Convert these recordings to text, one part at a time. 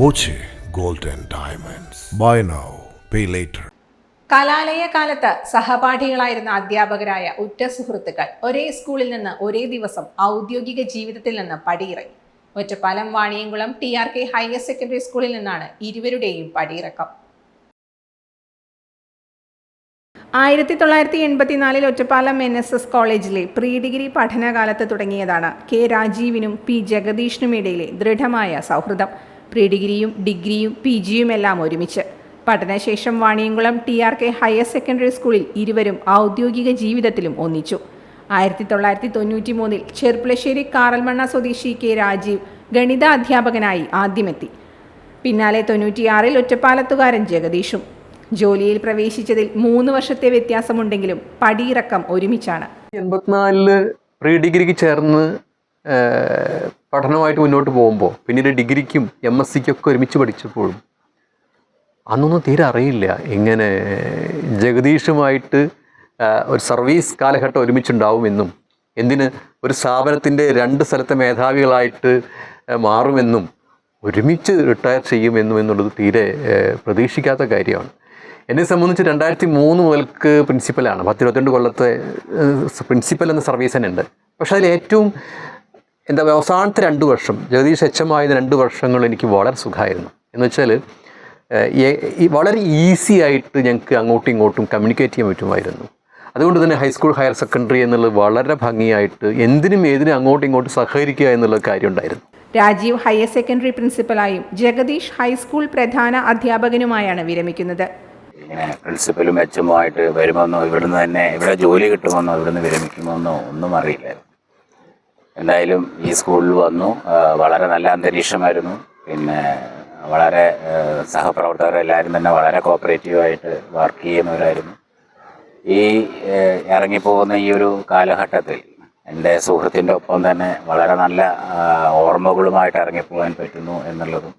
Boche gold diamonds. Buy now pay later. കലാലയ കാലത്ത് സഹപാഠികളായിരുന്ന അധ്യാപകരായ ഉറ്റ സുഹൃത്തുക്കൾ ഒരേ സ്കൂളിൽ നിന്ന് ഒരേ ദിവസം ഔദ്യോഗിക ജീവിതത്തിൽ നിന്ന് പടിയിറങ്ങി. Ottapalam Vaniyamkulam T R K higher secondary സ്കൂളിൽ നിന്നാണ് ഇരുവരുടെയും പടിയിറക്കം. ആയിരത്തി തൊള്ളായിരത്തി എൺപത്തിനാലിൽ ഒറ്റപ്പാലം എൻ എസ് എസ് കോളേജിലെ പ്രീ ഡിഗ്രി പഠനകാലത്ത് തുടങ്ങിയതാണ് കെ രാജീവിനും പി ജഗദീഷിനും ഇടയിലെ ദൃഢമായ സൗഹൃദം. പ്രീ ഡിഗ്രിയും ഡിഗ്രിയും പി ജിയും എല്ലാം ഒരുമിച്ച്. പഠനശേഷം Vaniyamkulam T R K higher secondary സ്കൂളിൽ ഇരുവരും ഔദ്യോഗിക ജീവിതത്തിലും ഒന്നിച്ചു. ആയിരത്തി തൊള്ളായിരത്തി തൊണ്ണൂറ്റി മൂന്നിൽ ചെർപ്പുളശ്ശേരി കാറൽമണ്ണ സ്വദേശി കെ രാജീവ് ഗണിത അധ്യാപകനായി ആദ്യമെത്തി. പിന്നാലെ തൊണ്ണൂറ്റിയാറിൽ ഒറ്റപ്പാലത്തുകാരൻ ജഗദീഷും. ജോലിയിൽ പ്രവേശിച്ചതിൽ മൂന്ന് വർഷത്തെ വ്യത്യാസമുണ്ടെങ്കിലും പടിയിറക്കം ഒരുമിച്ചാണ്. എൺപത്തിനാലിൽ പ്രീ ഡിഗ്രിക്ക് ചേർന്ന് പഠനമായിട്ട് മുന്നോട്ട് പോകുമ്പോൾ പിന്നീട് ഡിഗ്രിക്കും എം എസ് സിക്കൊക്കെ ഒരുമിച്ച് പഠിച്ചപ്പോഴും അന്നൊന്നും തീരെ അറിയില്ല. ഇങ്ങനെ ജഗദീഷുമായിട്ട് ഒരു സർവീസ് കാലഘട്ടം ഒരുമിച്ചുണ്ടാവുമെന്നും എന്തിന് ഒരു സ്ഥാപനത്തിന്റെ രണ്ട് സ്ഥലത്തെ മേധാവികളായിട്ട് മാറുമെന്നും ഒരുമിച്ച് റിട്ടയർ ചെയ്യുമെന്നും എന്നുള്ളത് തീരെ പ്രതീക്ഷിക്കാത്ത കാര്യമാണ്. എന്നെ സംബന്ധിച്ച് രണ്ടായിരത്തി മൂന്ന് മുതൽക്ക് പ്രിൻസിപ്പലാണ് പത്തിരുപത്തിരണ്ട് കൊല്ലത്തെ പ്രിൻസിപ്പൽ എന്ന സർവീസ് തന്നെ ഉണ്ട് പക്ഷേ അതിൽ ഏറ്റവും എന്താ പറയുക അവസാനത്തെ രണ്ട് വർഷം ജഗദീഷ് എച്ച് എം ആയത് രണ്ട് വർഷങ്ങൾ എനിക്ക് വളരെ സുഖമായിരുന്നു. എന്ന് വെച്ചാൽ ഈ വളരെ ഈസി ആയിട്ട് ഞങ്ങൾക്ക് അങ്ങോട്ടും ഇങ്ങോട്ടും കമ്മ്യൂണിക്കേറ്റ് ചെയ്യാൻ പറ്റുമായിരുന്നു. അതുകൊണ്ട് തന്നെ ഹൈസ്കൂൾ ഹയർ സെക്കൻഡറി എന്നുള്ളത് വളരെ ഭംഗിയായിട്ട് എന്തിനും ഏതിനും അങ്ങോട്ടും ഇങ്ങോട്ടും സഹകരിക്കുക എന്നുള്ള കാര്യം ഉണ്ടായിരുന്നു. രാജീവ് ഹയർ സെക്കൻഡറി പ്രിൻസിപ്പലായും ജഗദീഷ് ഹൈസ്കൂൾ പ്രധാന അധ്യാപകനുമായാണ് വിരമിക്കുന്നത്. ഇങ്ങനെ പ്രിൻസിപ്പലും എച്ചുമായിട്ട് വരുമെന്നോ ഇവിടുന്ന് തന്നെ ഇവിടെ ജോലി കിട്ടുമെന്നോ ഇവിടുന്ന് വിരമിക്കുമെന്നോ ഒന്നും അറിയില്ലായിരുന്നു. എന്തായാലും ഈ സ്കൂളിൽ വന്നു. വളരെ നല്ല അന്തരീക്ഷമായിരുന്നു. പിന്നെ വളരെ സഹപ്രവർത്തകരെല്ലാവരും തന്നെ വളരെ കോപ്പറേറ്റീവായിട്ട് വർക്ക് ചെയ്യുന്നവരായിരുന്നു. ഈ ഇറങ്ങിപ്പോകുന്ന ഈ ഒരു കാലഘട്ടത്തിൽ എന്റെ സുഹൃത്തിന്റെ ഒപ്പം തന്നെ വളരെ നല്ല ഓർമ്മകളുമായിട്ട് ഇറങ്ങിപ്പോകാൻ പറ്റുന്നു എന്നുള്ളതും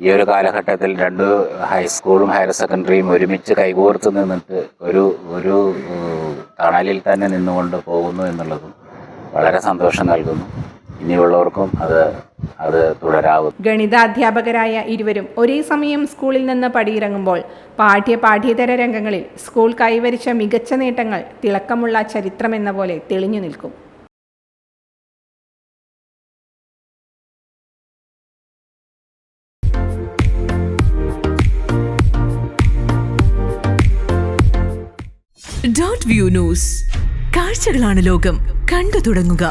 ഈ ഒരു കാലഘട്ടത്തിൽ രണ്ട് ഹൈസ്കൂളും ഹയർ സെക്കൻഡറിയും ഒരുമിച്ച് കൈകോർത്ത് നിന്നിട്ട് ഒരു ഒരു തണലിൽ തന്നെ നിന്നുകൊണ്ട് പോകുന്നു എന്നുള്ളതും വളരെ സന്തോഷം നൽകുന്നു. ഇനിയുള്ളവർക്കും അത് അത് തുടരാവും. ഗണിതാധ്യാപകരായ ഇരുവരും ഒരേ സമയം സ്കൂളിൽ നിന്ന് പടിയിറങ്ങുമ്പോൾ പാഠ്യ പാഠ്യേതര രംഗങ്ങളിൽ സ്കൂൾ കൈവരിച്ച മികച്ച നേട്ടങ്ങൾ തിളക്കമുള്ള ചരിത്രമെന്ന പോലെ തെളിഞ്ഞു നിൽക്കും. ഡോട്ട് വ്യൂ ന്യൂസ് കാഴ്ചകളാണ് ലോകം. കണ്ടു തുടങ്ങുക.